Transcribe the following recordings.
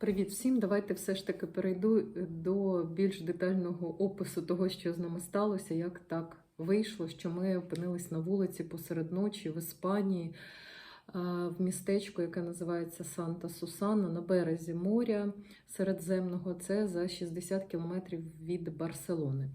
Привіт всім! Давайте все ж таки перейду до більш детального опису того, що з нами сталося, як так вийшло, що ми опинились на вулиці посеред ночі в Іспанії, в містечку, яке називається Санта Сусана, на березі моря Середземного. Це за 60 кілометрів від Барселони.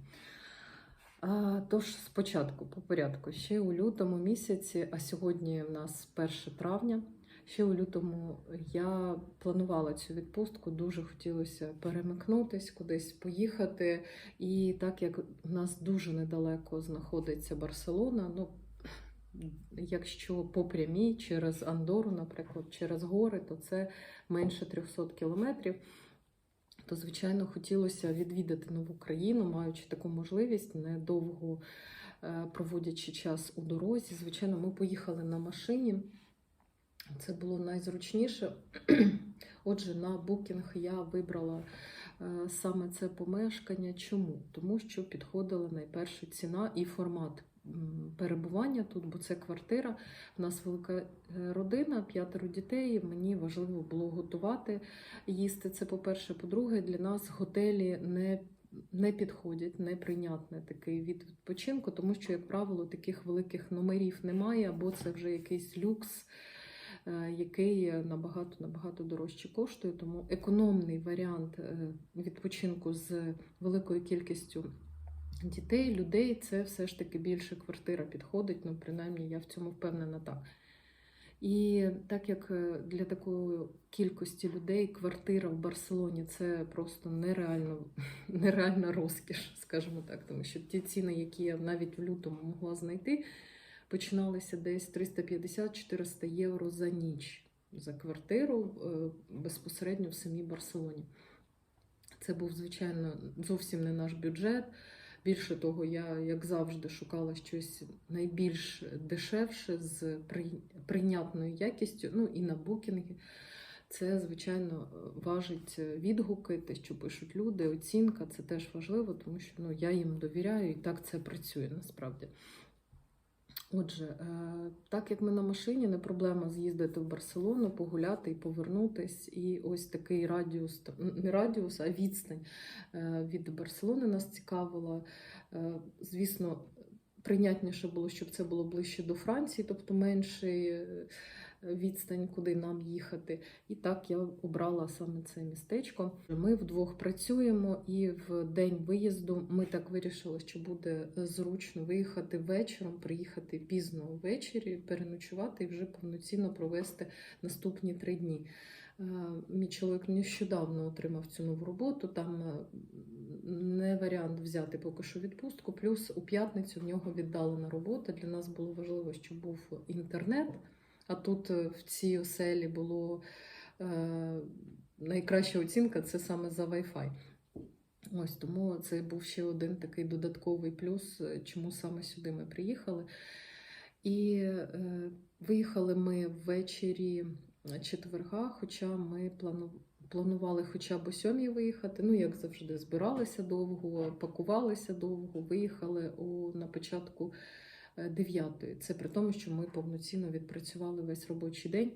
Тож спочатку, по порядку, ще у лютому місяці, а сьогодні в нас 1 травня. Ще у лютому я планувала цю відпустку, дуже хотілося перемикнутись, кудись поїхати. І так як в нас дуже недалеко знаходиться Барселона, ну якщо по прямій через Андору, наприклад, через гори, то це менше 300 кілометрів. То, звичайно, хотілося відвідати нову країну, маючи таку можливість, недовго е, проводячи час у дорозі. Звичайно, ми поїхали на машині. Це було найзручніше. Отже, на букінг я вибрала е, саме це помешкання. Чому? Тому що підходила найперше ціна і формат перебування тут, бо це квартира. У нас велика е, родина, п'ятеро дітей. Мені важливо було готувати, їсти. Це по-перше. По-друге, для нас готелі не не підходять, неприйнятний такий від відпочинку, тому що, як правило, таких великих номерів немає, або це вже якийсь люкс який набагато набагато дорожче коштує. Тому економний варіант е, відпочинку з великою кількістю дітей, людей це все ж таки більше квартира підходить. Ну, принаймні, я в цьому впевнена так. І так як е, для такої кількості людей квартира в Барселоні це просто нереально, нереальна розкіш, скажімо так, тому що ті ціни, які я навіть в лютому могла знайти, починалися десь 350-400 євро за ніч за квартиру е, безпосередньо в самій Барселоні. Це був, звичайно, зовсім не наш бюджет. Більше того, я, як завжди, шукала щось найбільш дешевше з прийнятною якістю. Ну і на букінгі. Це, звичайно, важить відгуки, те, що пишуть люди, оцінка це теж важливо, тому що ну, я їм довіряю і так це працює насправді. Отже, е, так як ми на машині, не проблема з'їздити в Барселону, погуляти і повернутись. І ось такий радіус, не радіус, а відстань е, від Барселони нас цікавила. Е, звісно, прийнятніше було, щоб це було ближче до Франції, тобто менший відстань, куди нам їхати. І так я обрала саме це містечко. Ми вдвох працюємо, і в день виїзду ми так вирішили, що буде зручно виїхати вечором, приїхати пізно ввечері, переночувати і вже повноцінно провести наступні три дні. Е, мій чоловік нещодавно отримав цю нову роботу. Там е, не варіант взяти поки що відпустку. Плюс у п'ятницю в нього віддалена робота. Для нас було важливо, щоб був інтернет. А тут е, в цій оселі було е, найкраща оцінка це саме за Wi-Fi. Ось тому це був ще один такий додатковий плюс, е, чому саме сюди ми приїхали. І е, виїхали ми ввечері четверга, хоча ми планували. Хоча б о сьомій виїхати, ну, як завжди, збиралися довго, пакувалися довго, виїхали у, на початку 9. Це при тому, що ми повноцінно відпрацювали весь робочий день.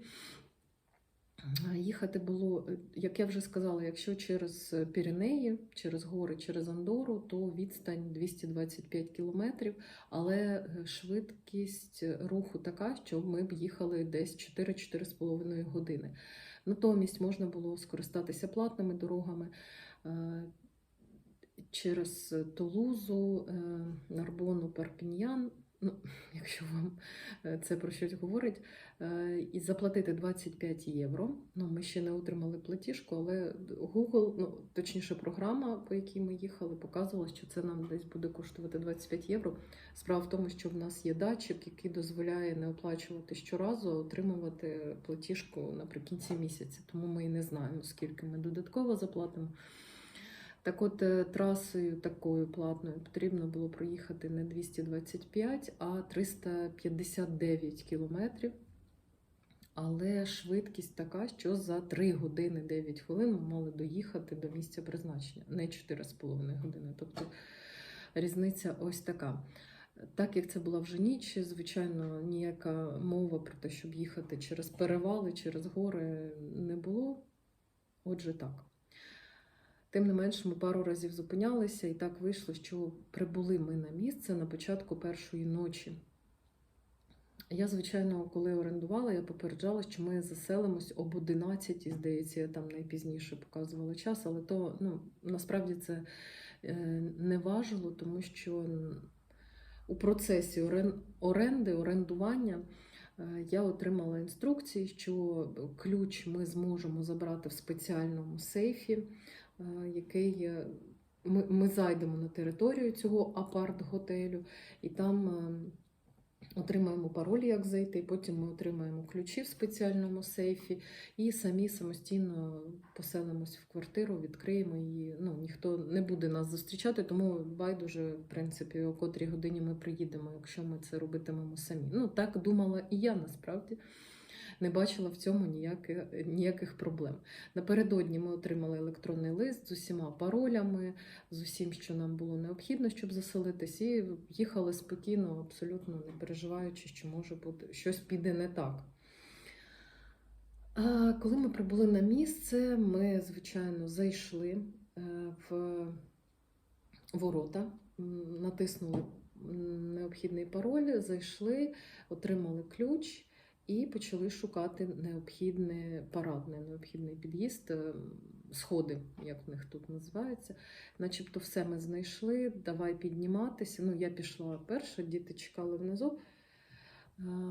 Їхати було, як я вже сказала, якщо через Піренеї, через гори, через Андору, то відстань 225 кілометрів, але швидкість руху така, що ми б їхали десь 4-4,5 години. Натомість можна було скористатися платними дорогами через Тулузу, Нарбону, Перпіньян ну, якщо вам е, це про щось говорить, е, і заплатити 25 євро. Ну, Ми ще не отримали платіжку, але Google, ну, точніше, програма, по якій ми їхали, показувала, що це нам десь буде коштувати 25 євро. Справа в тому, що в нас є датчик, який дозволяє не оплачувати щоразу, а отримувати платіжку наприкінці місяця. Тому ми і не знаємо, скільки ми додатково заплатимо. Так от е, трасою такою платною потрібно було проїхати не 225, а 359 кілометрів. Але швидкість така, що за 3 години 9 хвилин ми мали доїхати до місця призначення, не 4,5 години. Тобто різниця ось така. Так як це була вже ніч, звичайно, ніяка мова про те, щоб їхати через перевали, через гори не було. Отже, так. Тим не менш, ми пару разів зупинялися, і так вийшло, що прибули ми на місце на початку першої ночі. Я, звичайно, коли орендувала, я попереджала, що ми заселимось об 11, здається, я там найпізніше показувала час, але то ну, насправді це е, не важило, тому що у процесі оренди, орендування е, я отримала інструкції, що ключ ми зможемо забрати в спеціальному сейфі, який е, ми, ми зайдемо на територію цього апарт-готелю, і там. е, Отримаємо пароль, як зайти, потім ми отримаємо ключі в спеціальному сейфі і самі самостійно поселимось в квартиру, відкриємо її. Ну, ніхто не буде нас зустрічати, тому байдуже, в принципі, о котрій годині ми приїдемо, якщо ми це робитимемо самі. Ну, так думала і я насправді. Не бачила в цьому ніяких, ніяких проблем. Напередодні ми отримали електронний лист з усіма паролями, з усім, що нам було необхідно, щоб заселитись, і їхали спокійно, абсолютно не переживаючи, що може бути щось піде не так. А коли ми прибули на місце, ми, звичайно, зайшли е, в ворота, натиснули необхідний пароль, зайшли, отримали ключ і почали шукати необхідний парадний, необхідний під'їзд, е, сходи, як в них тут називається. Начебто все ми знайшли, давай підніматися. Ну, я пішла перша, діти чекали внизу.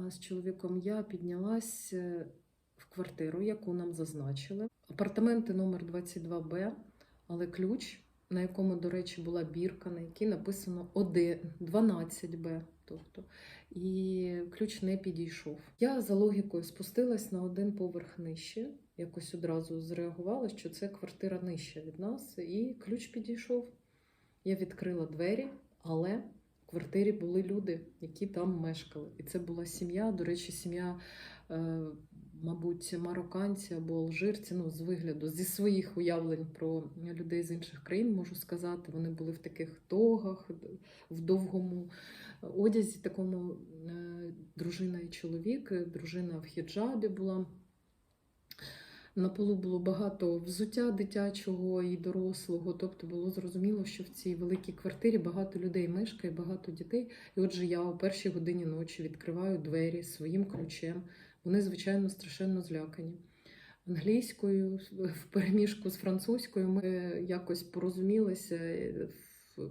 З чоловіком я піднялась е, в квартиру, яку нам зазначили. Апартаменти номер 22Б, але ключ, на якому, до речі, була бірка, на якій написано 1, 12Б. Тобто, і ключ не підійшов. Я за логікою спустилась на один поверх нижче. Якось одразу зреагувала, що це квартира нижча від нас, і ключ підійшов. Я відкрила двері, але в квартирі були люди, які там мешкали. І це була сім'я. До речі, сім'я, е, мабуть, марокканці або алжирці, ну, з вигляду, зі своїх уявлень про людей з інших країн, можу сказати. Вони були в таких тогах, в довгому одязі, такому е, дружина і чоловік. Дружина в хіджабі була. На полу було багато взуття дитячого і дорослого, тобто було зрозуміло, що в цій великій квартирі багато людей мешкає, багато дітей. І отже, я о першій годині ночі відкриваю двері своїм ключем. Вони, звичайно, страшенно злякані. Англійською в переміжку з французькою ми якось порозумілися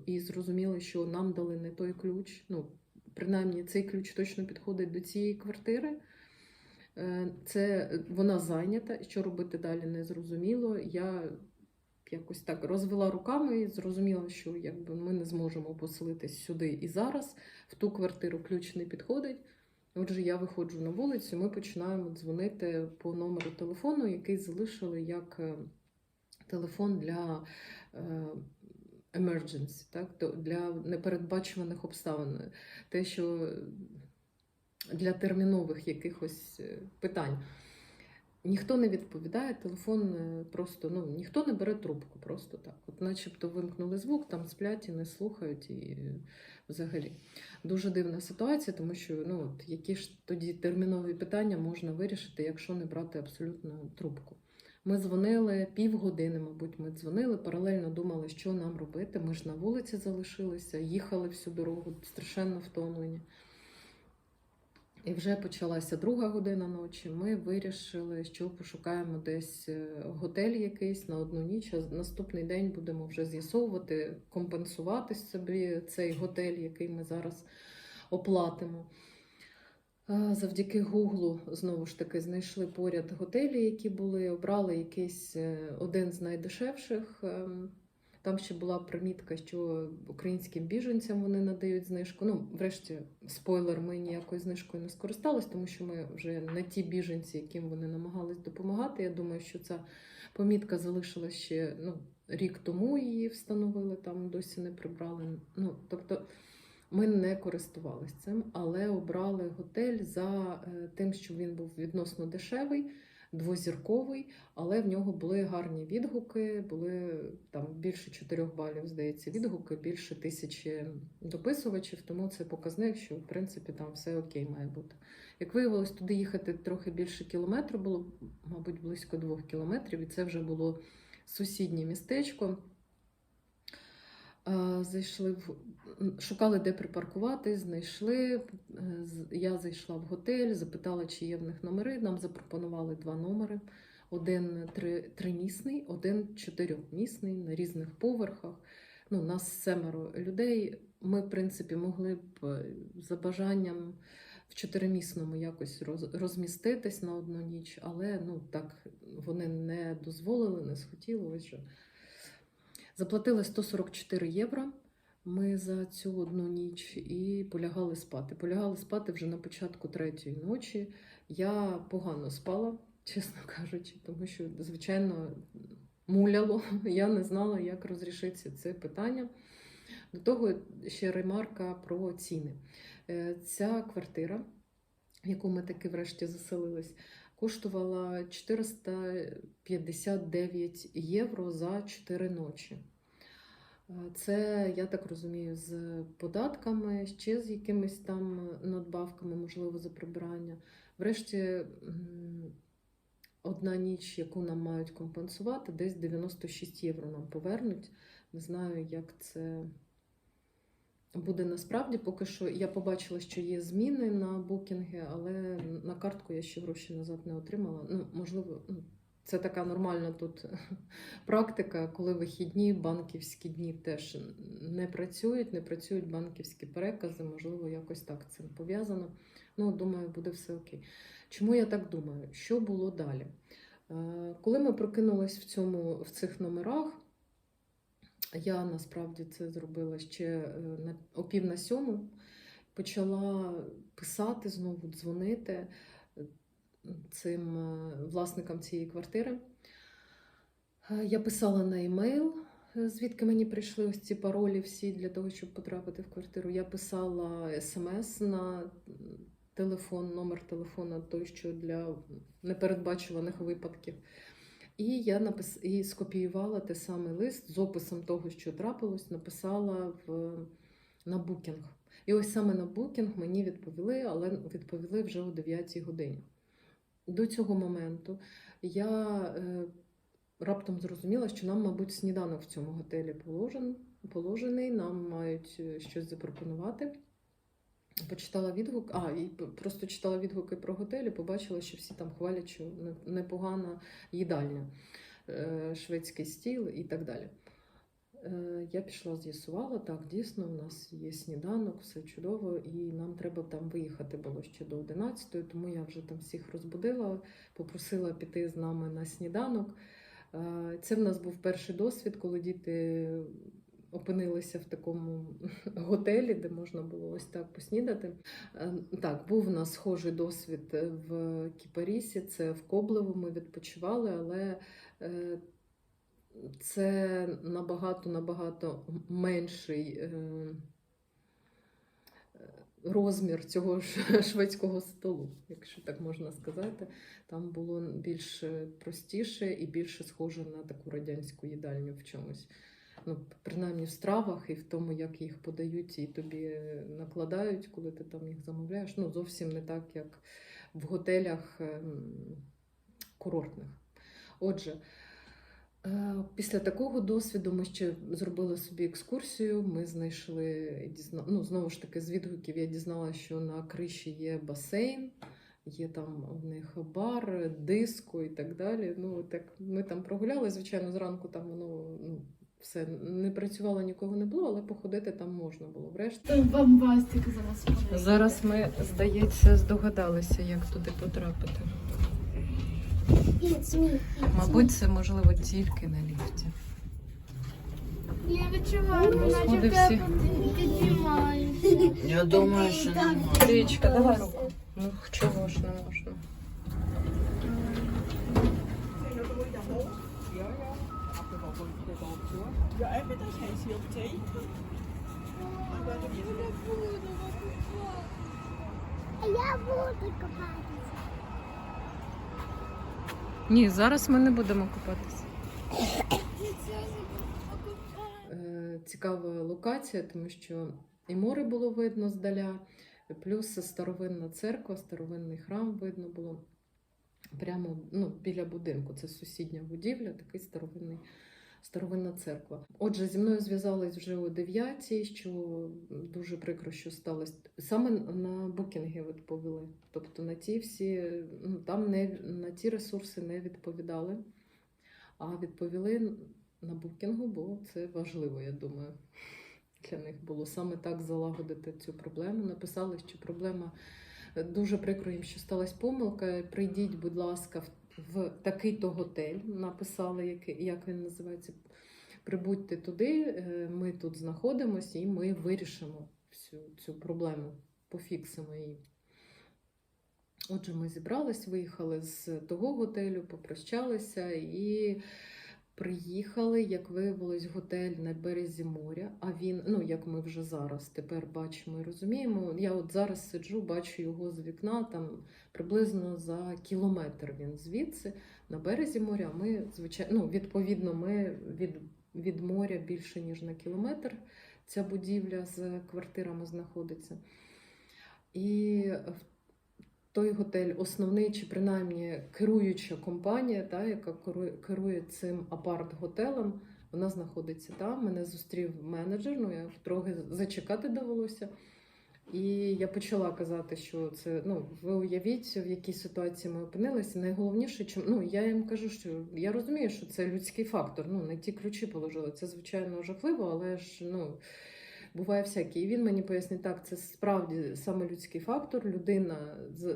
і зрозуміли, що нам дали не той ключ. Ну, принаймні, цей ключ точно підходить до цієї квартири. Е, Це вона зайнята, що робити далі не зрозуміло. Я якось так розвела руками і зрозуміла, що якби ми не зможемо поселитись сюди і зараз. В ту квартиру ключ не підходить. Отже, я виходжу на вулицю, ми починаємо дзвонити по номеру телефону, який залишили як е, телефон для е, emergency, так? для непередбачуваних обставин. Те, що для термінових якихось е, питань. Ніхто не відповідає, телефон е, просто ну, ніхто не бере трубку, просто так. От начебто вимкнули звук, там сплять і не слухають, і е, взагалі дуже дивна ситуація, тому що ну, от, які ж тоді термінові питання можна вирішити, якщо не брати абсолютно трубку. Ми дзвонили півгодини, мабуть, ми дзвонили, паралельно думали, що нам робити. Ми ж на вулиці залишилися, їхали всю дорогу, страшенно втомлені. І вже почалася друга година ночі. Ми вирішили, що пошукаємо десь е, готель якийсь на одну ніч. А наступний день будемо вже з'ясовувати, компенсувати собі цей готель, який ми зараз оплатимо. Завдяки Гуглу знову ж таки знайшли поряд готелі, які були, обрали якийсь е, один з найдешевших. Там ще була примітка, що українським біженцям вони надають знижку. Ну, врешті, спойлер, ми ніякою знижкою не скористались, тому що ми вже не ті біженці, яким вони намагались допомагати. Я думаю, що ця помітка залишилась ще ну, рік тому її встановили, там досі не прибрали. Ну, тобто ми не користувались цим, але обрали готель за е, тим, що він був відносно дешевий двозірковий, але в нього були гарні відгуки, були там більше 4 балів, здається, відгуки, більше тисячі дописувачів, тому це показник, що в принципі там все окей має бути. Як виявилось, туди їхати трохи більше кілометру, було, мабуть, близько двох кілометрів, і це вже було сусіднє містечко. Е, Зайшли в шукали, де припаркувати, знайшли. Е, Я зайшла в готель, запитала, чи є в них номери. Нам запропонували два номери: один три, тримісний, один чотирьохмісний на різних поверхах. Ну, нас семеро людей. Ми, в принципі, могли б е, за бажанням в чотиримісному якось роз- розміститись на одну ніч, але ну так вони не дозволили, не схотіли. Ось же. Заплатили 144 євро. Ми за цю одну ніч і полягали спати. Полягали спати вже на початку третьої ночі. Я погано спала, чесно кажучи, тому що, звичайно, муляло. Я не знала, як розрішиться це питання. До того ще ремарка про ціни. Е, Ця квартира, в яку ми таки врешті заселились, коштувала 459 євро за 4 ночі. Е, Це, я так розумію, з податками, ще з якимись там надбавками, можливо, за прибирання. Врешті, одна ніч, яку нам мають компенсувати, десь 96 євро нам повернуть. Не знаю, як це буде насправді. Поки що я побачила, що є зміни на букінги, але на картку я ще гроші назад не отримала. Ну, можливо, ну, це така нормальна тут практика, коли вихідні банківські дні теж не працюють, не працюють банківські перекази, можливо, якось так цим пов'язано. Ну, думаю, буде все окей. Чому я так думаю? Що було далі? Е, Коли ми прокинулись в, цьому, в цих номерах, я насправді це зробила ще е, на пів на сьому. Почала писати знову, дзвонити е, цим е, власникам цієї квартири. Я писала на емейл, звідки мені прийшли ось ці паролі всі для того, щоб потрапити в квартиру. Я писала смс на телефон, номер телефона, той, що для непередбачуваних випадків. І я напис... і скопіювала те саме лист з описом того, що трапилось, написала в... на букінг. І ось саме на букінг мені відповіли, але відповіли вже о 9 годині. До цього моменту я е, раптом зрозуміла, що нам, мабуть, сніданок в цьому готелі положен, положений, нам мають е, щось запропонувати. Почитала відгук, а і просто читала відгуки про готель і побачила, що всі там хвалять, що непогана їдальня, е, шведський стіл і так далі. Е, Я пішла, з'ясувала, так, дійсно, у нас є сніданок, все чудово, і нам треба там виїхати було ще до 11 тому я вже там всіх розбудила, попросила піти з нами на сніданок. Е, Це в нас був перший досвід, коли діти опинилися в такому готелі, де можна було ось так поснідати. Е, Так, був у нас схожий досвід в Кіпарісі, це в Коблево ми відпочивали, але е, це набагато набагато менший е, е, розмір цього шведського столу, якщо так можна сказати. Там було більш простіше і більше схоже на таку радянську їдальню в чомусь. Ну, принаймні в стравах і в тому, як їх подають і тобі накладають, коли ти там їх замовляєш. Ну, зовсім не так, як в готелях ем, курортних. Отже, е, після такого досвіду ми ще зробили собі екскурсію. Ми знайшли ну, знову ж таки, з відгуків я дізналася, що на криші є басейн. Є там у них бар, диско і так далі. Ну, так ми там прогуляли. Звичайно, зранку там воно ну, все не працювало, нікого не було, але походити там можна було. Врешті. Це бомбастик зараз. Зараз ми, здається, здогадалися, як туди потрапити. It's me. Мабуть, це можливо тільки на ліфті. Я відчуваю, Сходи наче всі. піднімаюся. Я думаю, що не можна. Річка, давай руку. Ну чого ж не можна? Ja, even dat geen ziel thee. Я буду купатися. Ні, зараз ми не будемо купатися. Е, Цікава локація, тому що і море було видно здаля. Плюс старовинна церква, старовинний храм видно було прямо ну, біля будинку. Це сусідня будівля, такий старовинний. Старовинна церква. Отже, зі мною зв'язались вже о 9, що дуже прикро, що сталося. Саме на букінги відповіли. Тобто на ті всі, ну там не на ті ресурси не відповідали, а відповіли на букінгу, бо це важливо, я думаю. Для них було саме так залагодити цю проблему. Написали, що проблема дуже прикро їм, що сталася помилка. Прийдіть, будь ласка, в такий-то готель. Написали, як він називається. Прибудьте туди, е, ми тут знаходимося і ми вирішимо всю цю проблему, пофіксимо її. Отже, ми зібрались, виїхали з того готелю, попрощалися і приїхали, як виявилось, готель на березі моря. А він, ну як ми вже зараз тепер бачимо і розуміємо. Я от зараз сиджу, бачу його з вікна, там приблизно за кілометр він звідси на березі моря. Ми звичайно, ну, відповідно, ми від, від моря більше ніж на кілометр. Ця будівля з квартирами знаходиться. І в той готель основний, чи принаймні керуюча компанія, та, яка керує, цим апарт-готелем, вона знаходиться там. Мене зустрів менеджер, ну я трохи зачекати довелося. І я почала казати, що це ну ви уявіть, в якій ситуації ми опинилися. Найголовніше, чим ну я їм кажу, що я розумію, що це людський фактор. Ну не ті ключі положили. Це звичайно жахливо, але ж ну буває всяке. І він мені пояснить, так, це справді саме людський фактор. Людина,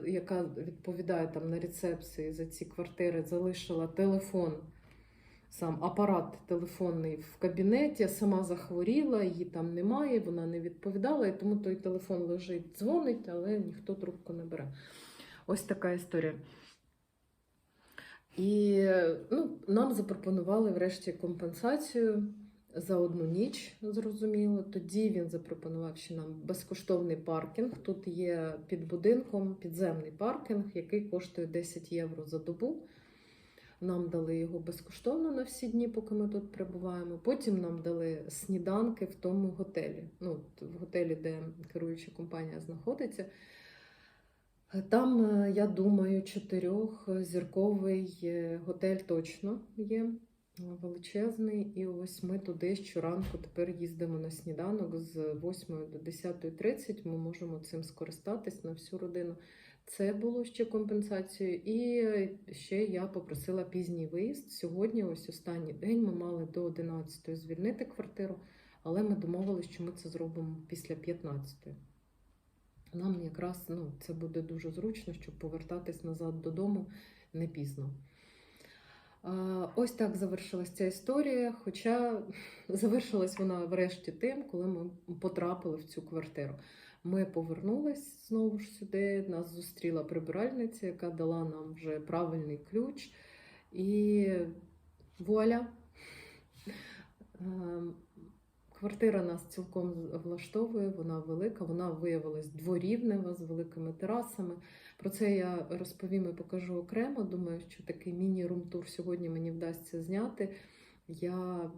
яка відповідає там на рецепції за ці квартири, залишила телефон. Сам апарат телефонний в кабінеті, сама захворіла, її там немає, вона не відповідала, і тому той телефон лежить, дзвонить, але ніхто трубку не бере. Ось така історія. І ну, нам запропонували врешті компенсацію за одну ніч, зрозуміло. Тоді він запропонував ще нам безкоштовний паркінг. Тут є під будинком підземний паркінг, який коштує 10 євро за добу. Нам дали його безкоштовно на всі дні, поки ми тут перебуваємо. Потім нам дали сніданки в тому готелі. Ну, в готелі, де керуюча компанія знаходиться. Там, е, я думаю, чотирьохзірковий е, готель точно є величезний. І ось ми туди щоранку тепер їздимо на сніданок з 8 до 10.30. Ми можемо цим скористатись на всю родину. Це було ще компенсацією. І ще я попросила пізній виїзд. Сьогодні, ось останній день, ми мали до 11 звільнити квартиру, але ми домовилися, що ми це зробимо після 15. Нам якраз ну, це буде дуже зручно, щоб повертатись назад додому не пізно. Ось так завершилася ця історія. Хоча завершилась вона врешті тим, коли ми потрапили в цю квартиру. Ми повернулись знову ж сюди. Нас зустріла прибиральниця, яка дала нам вже правильний ключ. І вуаля! Квартира нас цілком влаштовує, вона велика, вона виявилась дворівнева з великими терасами. Про це я розповім і покажу окремо. Думаю, що такий міні-рум-тур сьогодні мені вдасться зняти. Я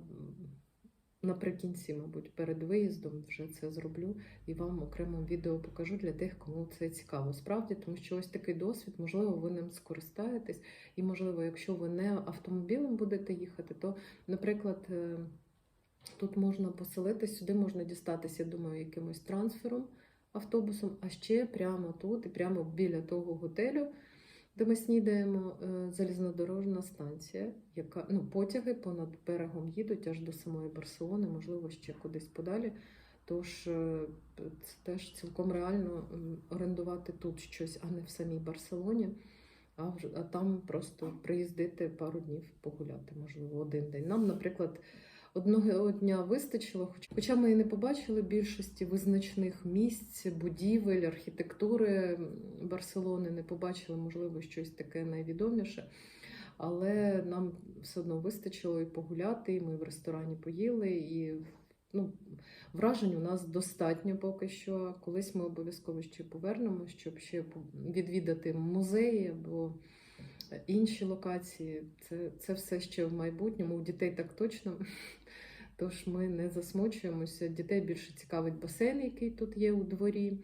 наприкінці, мабуть, перед виїздом вже це зроблю і вам окремо відео покажу для тих, кому це цікаво. Справді, тому що ось такий досвід, можливо, ви ним скористаєтесь. І, можливо, якщо ви не автомобілем будете їхати, то, наприклад, е, Тут можна поселитись, сюди можна дістатися, я думаю, якимось трансфером, автобусом, а ще прямо тут і прямо біля того готелю, де ми снідаємо, е, залізнодорожна станція, яка ну, потяги понад берегом їдуть аж до самої Барселони, можливо, ще кудись подалі. Тож е, це теж цілком реально орендувати тут щось, а не в самій Барселоні. А, вже, а там просто приїздити пару днів погуляти, можливо, один день. Нам, наприклад, Одного дня вистачило, хоч- хоча ми і не побачили більшості визначних місць, будівель, архітектури Барселони, не побачили, можливо, щось таке найвідоміше. Але нам все одно вистачило і погуляти, і ми в ресторані поїли, і ну, вражень у нас достатньо поки що. Колись ми обов'язково ще повернемо, щоб ще відвідати музеї або інші локації. Це, це все ще в майбутньому. У дітей так точно. Тож ми не засмучуємося. Дітей більше цікавить басейн, який тут є у дворі.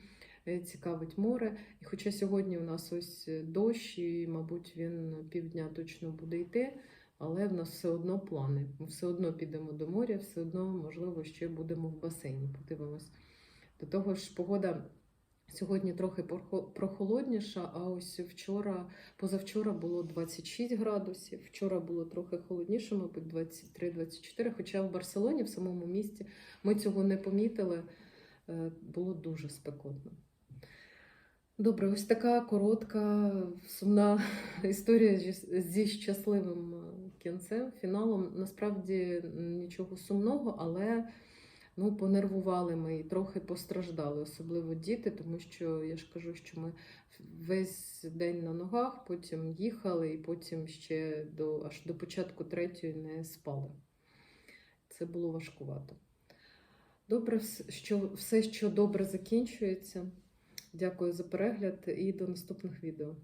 е, цікавить море. І хоча сьогодні у нас ось е, дощ, і, мабуть, він півдня точно буде йти, але в нас все одно плани. Ми все одно підемо до моря, все одно, можливо, ще будемо в басейні. Подивимось. До того ж, погода сьогодні трохи прохо- прохолодніша, а ось вчора, позавчора було 26 градусів, вчора було трохи холодніше, мабуть, 23-24. Хоча в Барселоні, в самому місті, ми цього не помітили. Е, Було дуже спекотно. Добре, ось така коротка, сумна історія зі- щасливим кінцем, фіналом. Насправді нічого сумного, але ну, понервували ми і трохи постраждали, особливо діти, тому що я ж кажу, що ми весь день на ногах, потім їхали, і потім ще до, аж до початку третьої не спали. Це було важкувато. Добре, що все, що добре закінчується. Дякую за перегляд і до наступних відео.